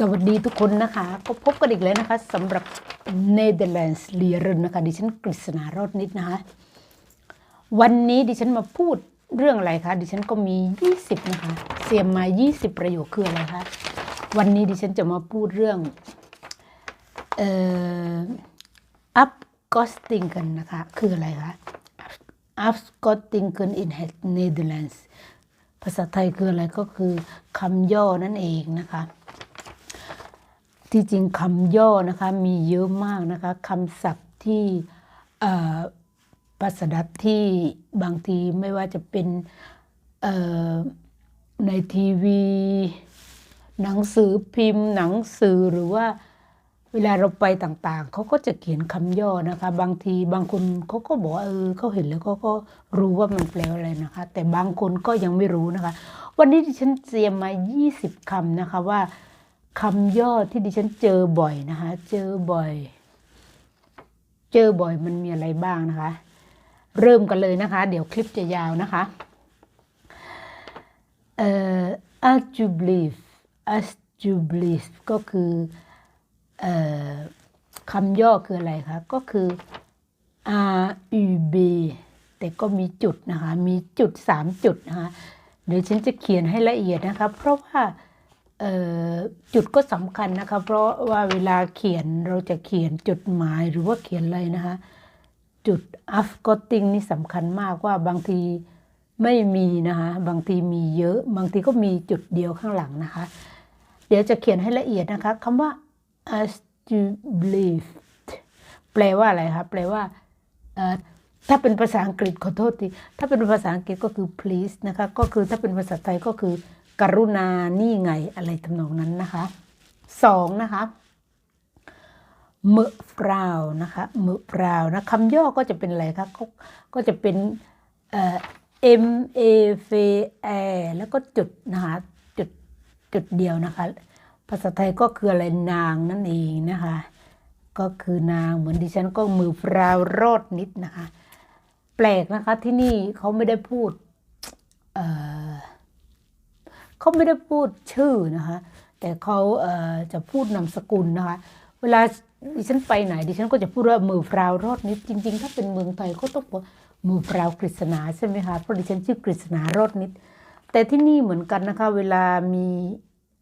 สวัสดีทุกคนนะคะ ก็พบกันอีกแล้วนะคะสำหรับ Netherlands เรียรนนะคะ ดิฉันกฤษณารอดนิดนะคะ วันนี้ดิฉันมาพูดเรื่องอะไรคะ ดิฉันก็มี 20 นะคะ เสียมมา 20 ประโยคคืออะไรคะ วันนี้ดิฉันจะมาพูดเรื่องเอ่อ upcosting กันนะคะ คืออะไรคะ upcosting กัน in Netherlands ภาษาไทยคืออะไรก็คือคำย่อนั่นเองนะคะ ที่จริงคำย่อนะคะมีเยอะมากนะคะคำศัพท์ที่ภาษาดับที่บางทีไม่ว่าจะเป็นในทีวี หนังสือพิมพ์ หนังสือหรือว่าเวลาเราไปต่างๆ เขาก็จะเขียนคำย่อนะคะ บางทีบางคนเขาก็บอกเออเขาเห็นแล้วเขาก็รู้ว่ามันแปลอะไรนะคะ แต่บางคนก็ยังไม่รู้นะคะ วันนี้ดิฉันเตรียมมา 20คำนะคะว่า คำย่อที่ดิฉันเจอบ่อยนะคะ เจอบ่อย เจอบ่อยมันมีอะไรบ้างนะคะ เริ่มกันเลยนะคะ เดี๋ยวคลิปจะยาวนะคะเอ่อ alsjeblieft alsjeblieft ก็คือเอ่อคำย่อคืออะไรคะ ก็คือ R U B แต่ก็มีจุดนะคะ มีจุดสามจุดนะคะ เดี๋ยวฉันจะเขียนให้ละเอียดนะคะ เพราะว่า จุดก็สำคัญนะคะ เพราะว่าเวลาเขียนเราจะเขียนจดหมายหรือว่าเขียนอะไรนะคะ จุด afcotting นี่สำคัญมากว่าบางทีไม่มีนะคะ บางทีมีเยอะ บางทีก็มีจุดเดียวข้างหลังนะคะ เดี๋ยวจะเขียนให้ละเอียดนะคะคำว่า alsjeblieft แปลว่าอะไรคะ แปลว่าถ้าเป็นภาษาอังกฤษขอโทษที ถ้าเป็นภาษาอังกฤษก็คือ please นะคะ ก็คือถ้าเป็นภาษาไทยก็คือ กรุณานี่ไงอะไรทำนองนั้นนะคะสองนะคะเมอฟรานะคะเมอฟรานะคำย่อก็จะเป็นอะไรคะก็ก็จะเป็นเอ่อ M A F A แล้วก็จุดนะคะจุดจุดเดียวนะคะ ภาษาไทยก็คืออะไรนางนั่นเองนะคะ ก็คือนางเหมือนดิฉันก็มือฟรารอดนิดนะคะ แปลกนะคะที่นี่เขาไม่ได้พูดเอ่อ เขาไม่ได้พูดชื่อนะคะ แต่เขาเจะพูดนามสกุลนะคะ เวลาดิฉันไปไหนดิฉันก็จะพูดว่ามือฟราวรอดนิดจริง ๆ ถ้าเป็นเมืองไทยก็ต้องมือฟราวกฤษณาใช่ไหมคะเพราะดิฉันชื่อกฤษณารอดนิด แต่ที่นี่เหมือนกันนะคะ เวลามี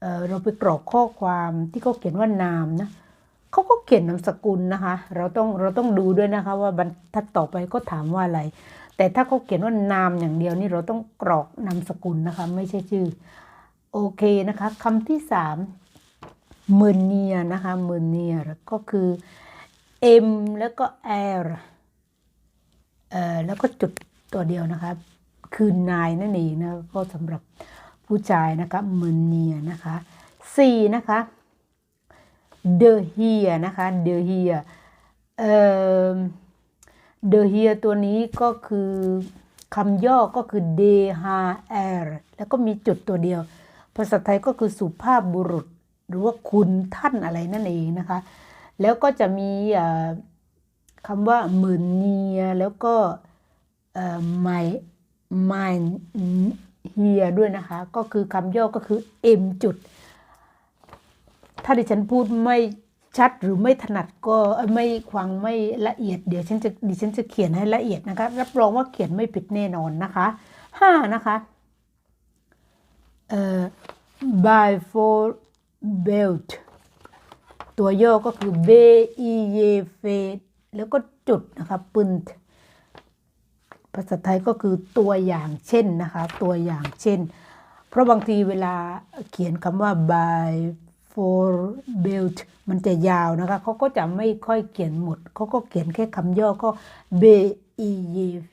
เอ่อเราไปกรอกข้อความที่เขาเขียนว่านามนะเขาก็เขียนนามสกุลนะคะ เราต้องเราต้องดูด้วยนะคะว่าบรรทัดต่อไปก็ถามว่าอะไร แต่ถ้าเขาเขียนว่านามอย่างเดียวนี่เราต้องกรอกนามสกุลนะคะ ไม่ใช่ชื่อ โอเคนะคะคำที่สามเมเนียนะคะเมเนียก็คือ M แล้วก็ L เอ่อแล้วก็จุดตัวเดียวนะคะคือนายนั่นเองนะก็สำหรับผู้ชายนะคะเมเนียนะคะสี่นะคะ The here นะคะ The here เอ่อ The here ตัวนี้ก็คือคำย่อก็คือ D H R แล้วก็มีจุดตัวเดียว ภาษาไทยก็คือสุภาพบุรุษ หรือว่าคุณท่านอะไรนั่นเองนะคะ แล้วก็จะมีคำว่าหมื่นเนียแล้วก็ไม่ไม่เฮียด้วยนะคะ ก็คือคำย่อก็คือ M จุด ถ้าดิฉันพูดไม่ชัดหรือไม่ถนัดก็ไม่ฟังไม่ละเอียดเดี๋ยวฉันจะดิฉันจะเขียนให้ละเอียดนะคะ รับรองว่าเขียนไม่ผิดแน่นอนนะคะห้านะคะ เอ่อ by for belt ตัวย่อก็คือ b e y f แล้วก็จุดนะคะปึนภาษาไทยก็คือตัวอย่างเช่นนะคะ ตัวอย่างเช่น เพราะบางทีเวลาเขียนคำว่า by for belt มันจะยาวนะคะเขาก็จะไม่ค่อยเขียนหมด เขาก็เขียนแค่คำย่อก็ b e y f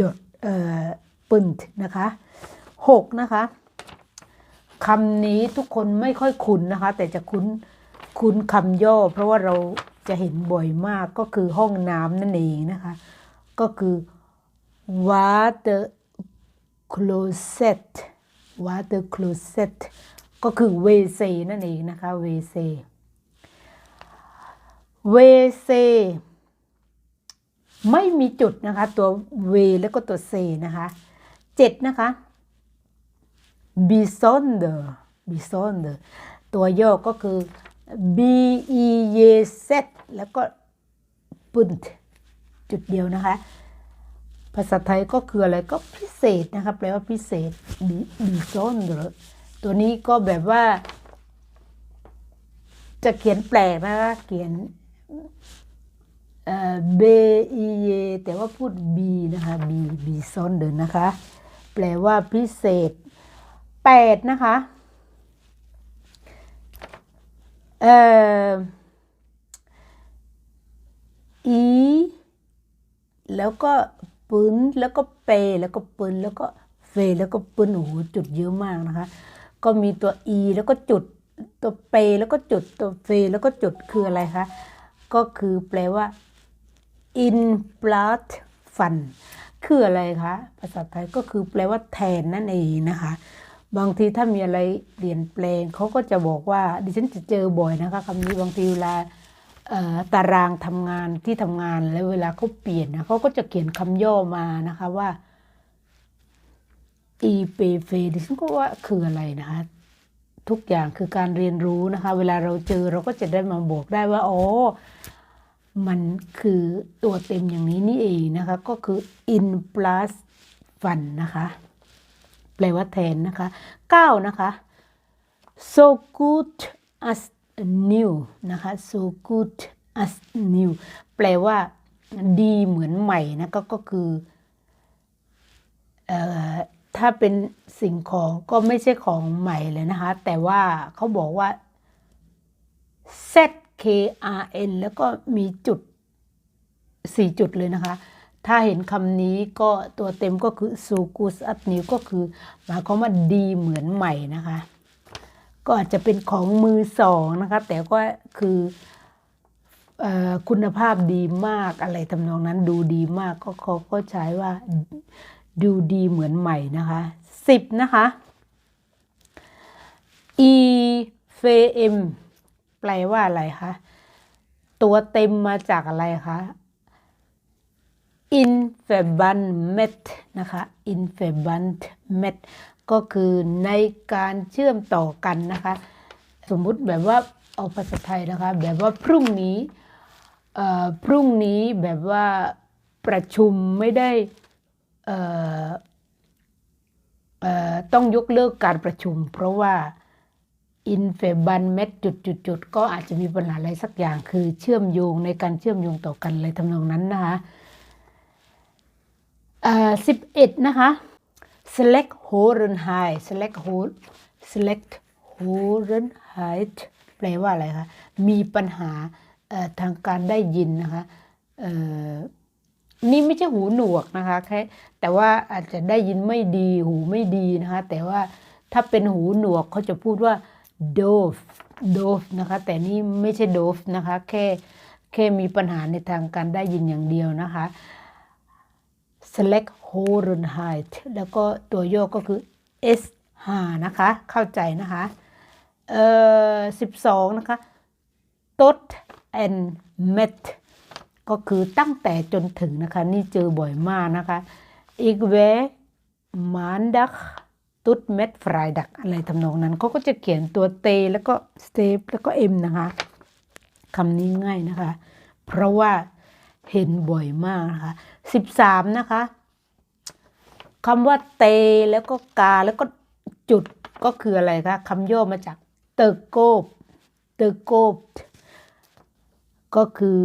dot เอ่อปึนนะคะหกนะคะ คำนี้ทุกคนไม่ค่อยคุ้นนะคะ แต่จะคุ้นคุ้นคำย่อ เพราะว่าเราจะเห็นบ่อยมากก็คือห้องน้ำนั่นเองนะคะ ก็คือ water closet water closet ก็คือ WC นั่นเองนะคะ WC WC ไม่มีจุดนะคะ ตัว W แล้วก็ตัว C นะคะเจ็ดนะคะ besonder besonder ตัวย่อก็คือ B E Y Z แล้วก็ปุนจุดเดียวนะคะ ภาษาไทยก็คืออะไรก็พิเศษนะครับแปลว่าพิเศษดีดีซ้อนหรือตัวนี้ก็แบบว่า จะเขียนแปลกนะคะเขียนเอ่อ B E Y แต่ว่าพูด B นะคะ B B ซ้อนเดินนะคะ แปลว่าพิเศษ แปดนะคะ เอ่อ อีแล้วก็ปืนแล้วก็เป แล้วก็ปืนแล้วก็เฟแล้วก็ปืนโอ้โหจุดเยอะมากนะคะ ก็มีตัว e แล้วก็จุดตัวเป แล้วก็จุดตัวเฟแล้วก็จุดคืออะไรคะ ก็คือแปลว่า in blood fun คืออะไรคะ ภาษาไทยก็คือแปลว่าแทนนั่นเองนะคะ บางทีถ้ามีอะไรเปลี่ยนแปลงเขาก็จะบอกว่า ดิฉันจะเจอบ่อยนะคะคำนี้บางทีเวลาตารางทำงานที่ทำงานแล้วเวลาเขาเปลี่ยนนะเขาก็จะเขียนคำย่อมานะคะว่า e p f ดิฉันก็ว่าคืออะไรนะคะ ทุกอย่างคือการเรียนรู้นะคะ เวลาเราเจอเราก็จะได้มาบอกได้ว่าอ๋อมันคือตัวเต็มอย่างนี้นี่เองนะคะ ก็คือ in plus fun นะคะ แปลว่าแทนนะคะ9นะคะ so good as new นะคะ so good as new แปลว่าดีเหมือนใหม่นะก็ก็คืออถ้าเป็นสิ่งของก็ไม่ใช่ของใหม่เลยนะคะ แต่ว่าเขาบอกว่า Z K R N แล้วก็มีจุด 4 จุดเลยนะคะ ถ้าเห็นคำนี้ก็ตัวเต็มก็คือ so good as new ก็คือหมายความว่าดีเหมือนใหม่นะคะ ก็อาจจะเป็นของมือสองนะคะ แต่ก็คือเอ่อคุณภาพดีมากอะไรทำนองนั้นดูดีมากก็เขาก็ใช้ว่าดูดีเหมือนใหม่นะคะสิบนะคะ e f m แปลว่าอะไรคะ ตัวเต็มมาจากอะไรคะ i n f a b a n met นะคะ i n f a b a n met ก็คือในการเชื่อมต่อกันนะคะ สมมุติแบบว่าเอาภาษาไทยนะคะ แบบว่าพรุ่งนี้พรุ่งนี้แบบว่าประชุมไม่ได้ต้องยกเลิกการประชุม เพราะว่าอินเฟบันเม็ดจุดจุดจุดก็อาจจะมีปัญหาอะไรสักอย่าง คือเชื่อมโยงในการเชื่อมโยงต่อกันอะไรทำนองนั้นนะคะ สิบเอ็ดนะคะ select h o r e n h e i t select h o select h o r e n h e i t แปลว่าอะไรคะ มีปัญหาเอ่อทางการได้ยินนะคะเอ่อนี่ไม่ใช่หูหนวกนะคะแค่แต่ว่าอาจจะได้ยินไม่ดีหูไม่ดีนะคะ แต่ว่าถ้าเป็นหูหนวกเขาจะพูดว่า dove dove นะคะ แต่นี่ไม่ใช่ dove นะคะ แค่แค่มีปัญหาในทางการได้ยินอย่างเดียวนะคะ select h o r e n h e i t แล้วก็ตัวย่อก็คือ S 5นะคะ เข้าใจนะคะ เอ่อ12นะคะ tot and met ก็คือตั้งแต่จนถึงนะคะ นี่เจอบ่อยมากนะคะ อีกเวมานักตุดเม็ดฟรายดักอะไรทำนองนั้น เขาก็จะเขียนตัวเตแล้วก็สเตปแล้วก็เอ็มนะคะคำนี้ง่ายนะคะ เพราะว่า เห็นบ่อยมากนะคะ13นะคะคำว่าเตแล้วก็กาแล้วก็จุดก็คืออะไรคะคำย่อมาจากเตอร์โกบเตอร์โกบก็คือ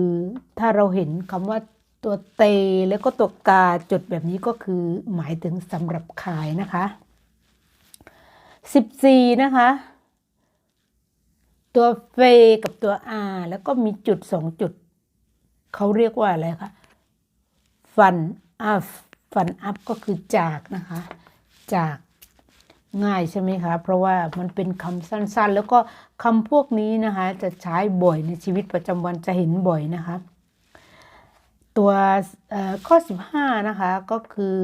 ถ้าเราเห็นคำว่าตัวเตแล้วก็ตัวกาจุดแบบนี้ก็คือหมายถึงสำหรับขายนะคะ14นะคะ ตัวเฟกับตัว R แล้วก็มีจุดสองจุด เขาเรียกว่าอะไรคะฟันอัพฟันอัพก็คือจากนะคะ จากง่ายใช่ไหมคะ เพราะว่ามันเป็นคำสั้นๆ แล้วก็คำพวกนี้นะคะ จะใช้บ่อยในชีวิตประจำวันจะเห็นบ่อยนะคะ ตัวเอ่อข้อ 15 นะคะ ก็คือ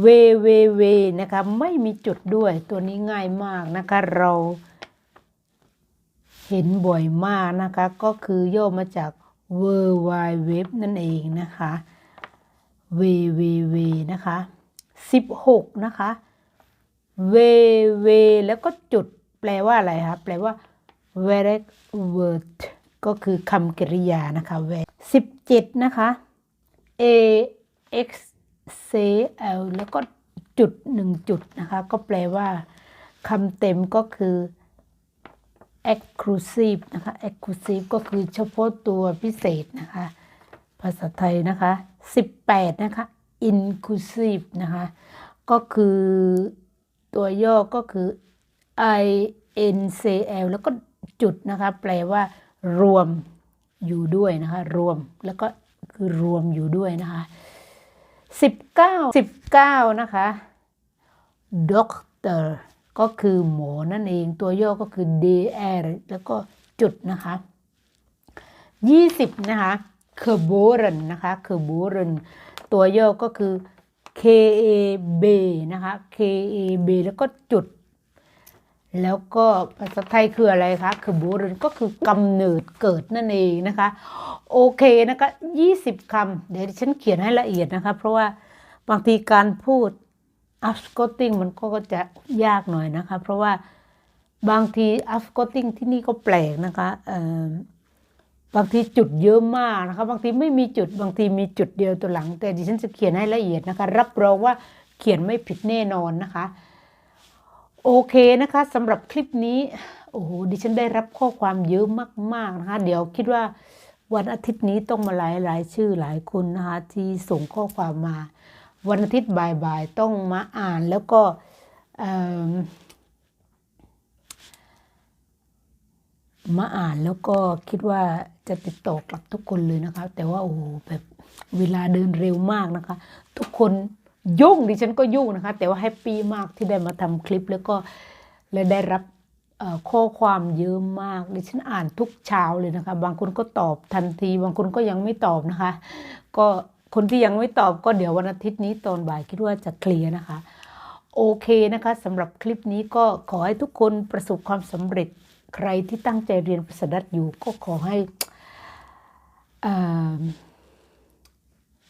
เวเวเวนะคะ ไม่มีจุดด้วยตัวนี้ง่ายมากนะคะ เราเห็นบ่อยมากนะคะ ก็คือย่อมาจาก World Wide Web นั่นเองนะคะเวเวเวนะคะ 16 นะคะเวเวแล้วก็จุดแปลว่าอะไรคะแปลว่า v e r word ก็คือคำกริยานะคะ verb สิบเจ็ดนะคะ a x c l แล้วก็จุดหนึ่งจุดนะคะ ก็แปลว่าคำเต็มก็คือ exclusive นะคะ exclusive ก็คือเฉพาะตัวพิเศษนะคะ ภาษาไทยนะคะ 18 นะคะ inclusive นะคะ ก็คือตัวย่อก็คือ i n c l แล้วก็จุดนะคะ แปลว่ารวมอยู่ด้วยนะคะ รวมแล้วก็คือรวมอยู่ด้วยนะคะ19 19 นะคะ doctor ก็คือหมอนั่นเองตัวย่อก็คือ dr แล้วก็จุดนะคะ20 นะคะ k e b o r e n นะคะ k e b o r e n ตัวย่อก็คือ KAB นะคะ KAB แล้วก็จุด แล้วก็ภาษาไทยคืออะไรคะคือบูรนก็คือกำเนิดเกิดนั่นเองนะคะ โอเคนะคะ 20คำเดี๋ยวฉันเขียนให้ละเอียดนะคะ เพราะว่าบางทีการพูด u p s c o t t i n g มันก็จะยากหน่อยนะคะ เพราะว่าบางที u p s c o t t i n g ที่นี่ก็แปลกนะคะบางทีจุดเยอะมากนะคะ บางทีไม่มีจุดบางทีมีจุดเดียวตัวหลัง แต่ดิฉันจะเขียนให้ละเอียดนะคะ รับรองว่าเขียนไม่ผิดแน่นอนนะคะ โอเคนะคะสำหรับคลิปนี้ โอ้โหดิฉันได้รับข้อความเยอะมากๆนะคะ เดี๋ยวคิดว่าวันอาทิตย์นี้ต้องมาหลายหลายชื่อหลายคนนะคะที่ส่งข้อความมา วันอาทิตย์บ่ายๆ ต้องมาอ่านแล้วก็มาอ่านแล้วก็คิดว่าจะติดต่อกลับทุกคนเลยนะคะ แต่ว่าโอ้โหแบบเวลาเดินเร็วมากนะคะ ทุกคนยุ่งดิฉันก็ยุ่งนะคะ แต่ว่าแฮปปี้มากที่ได้มาทำคลิปแล้วก็และได้รับข้อความเยอะมากดิฉันอ่านทุกเช้าเลยนะคะ บางคนก็ตอบทันที บางคนก็ยังไม่ตอบนะคะ ก็ คนที่ยังไม่ตอบก็เดี๋ยววันอาทิตย์นี้ตอนบ่ายคิดว่าจะเคลียร์นะคะ โอเคนะคะสำหรับคลิปนี้ก็ขอให้ทุกคนประสบความสำเร็จใครที่ตั้งใจเรียนภาษาดัตช์อยู่ก็ขอให้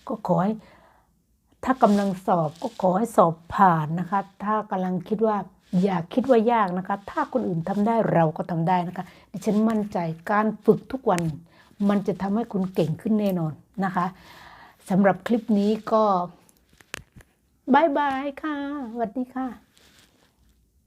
ก็ขอให้ถ้ากำลังสอบก็ขอให้สอบผ่านนะคะ ถ้ากำลังคิดว่าอย่าคิดว่ายากนะคะ ถ้าคนอื่นทำได้เราก็ทำได้นะคะ ดิฉันมั่นใจการฝึกทุกวัน มันจะทำให้คุณเก่งขึ้นแน่นอนนะคะ สำหรับคลิปนี้ก็บายบายค่ะสวัสดีค่ะ